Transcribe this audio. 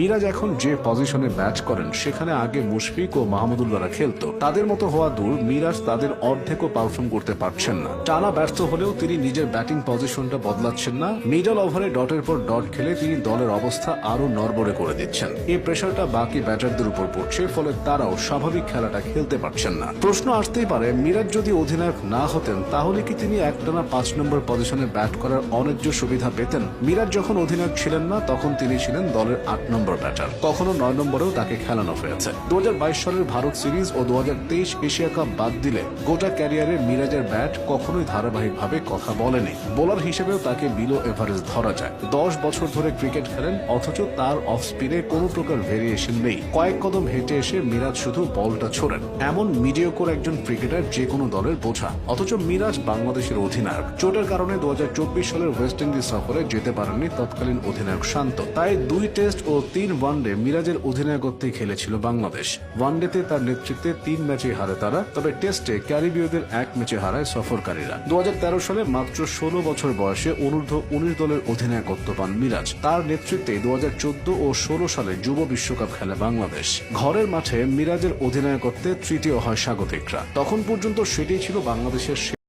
মিরাজ এখন যে পজিশনে ব্যাট করেন, সেখানে আগে মুশফিক ও মাহমুদুল্লাহরা খেলতো। তাদের মতো হওয়া দূর, মিরাজ তাদের অর্ধেকও পারফর্ম করতে পারছেন না। টানা ব্যর্থ হলেও তিনি নিজের ব্যাটিং পজিশনটা বদলাচ্ছেন না। মিডল ওভারে ডটের পর ডট খেলে তিনি দলের অবস্থা আরও নড়বড়ে করে দিচ্ছেন। এই প্রেশারটা বাকি ব্যাটারদের উপর পড়ছে ফলে তারাও স্বাভাবিক খেলাটা খেলতে পারছেন না। প্রশ্ন আসতেই পারে, মিরাজ যদি অধিনায়ক না হতেন, তাহলে কি তিনি একটানা পাঁচ নম্বর পজিশনে ব্যাট করার অন্যায্য সুবিধা পেতেন? মিরাজ যখন অধিনায়ক ছিলেন না, তখন তিনি ছিলেন দলের আট নম্বর ব্যাটার কখনো নয় নম্বরেও তাকে খেলানো হয়েছে। দু সালের ভারত সিরিজ ও দু এশিয়া কাপ বাদ দিলে গোটা ক্যারিয়ারে মিরাজের ব্যাট কখনোই ধারাবাহিকভাবে কথা বলেনি। বোলার হিসেবেও তাকে বিলো এভারেজ ধরা যায়। দশ বছর ধরে ক্রিকেট খেলেন, অথচ তার অফ স্পিনে কোনো প্রকার ভেরিয়েশন নেই। কয়েক কদম হেঁটে এসে মিরাজ শুধু বলটা ছোড়েন। এমন মিডিয়কর একজন ক্রিকেটার যে কোনো দলের বোঝা। অথচ মিরাজ বাংলাদেশের অধিনায়ক। চোটের কারণে দু হাজার চব্বিশ সালের ওয়েস্ট ইন্ডিজ সফরে যেতে পারেননি তৎকালীন অধিনায়ক শান্ত। তাই দুই টেস্ট ও তিন ওয়ানডে মিরাজের অধিনায়কত্বে খেলেছিল বাংলাদেশ। ওয়ানডেতে তার নেতৃত্বে তিন ম্যাচে হারে তারা, তবে টেস্টে ক্যারিবীয়দের এক ম্যাচে হারায় সফরকারীরা। দু সালে মাত্র ষোলো বছর বয়সে অনূর্ধ্ব উনিশ দলের অধিনায়কত্ব পান মিরাজ। তার নেতৃত্বে দু হাজার চোদ্দ ও ষোলো সালে যুব বিশ্বকাপ খেলে বাংলাদেশ। ঘরের মাঠে মিরাজের অধিনায়কত্বে তৃতীয় হয় স্বাগতিকরা। তখন পর্যন্ত সেটি ছিল বাংলাদেশের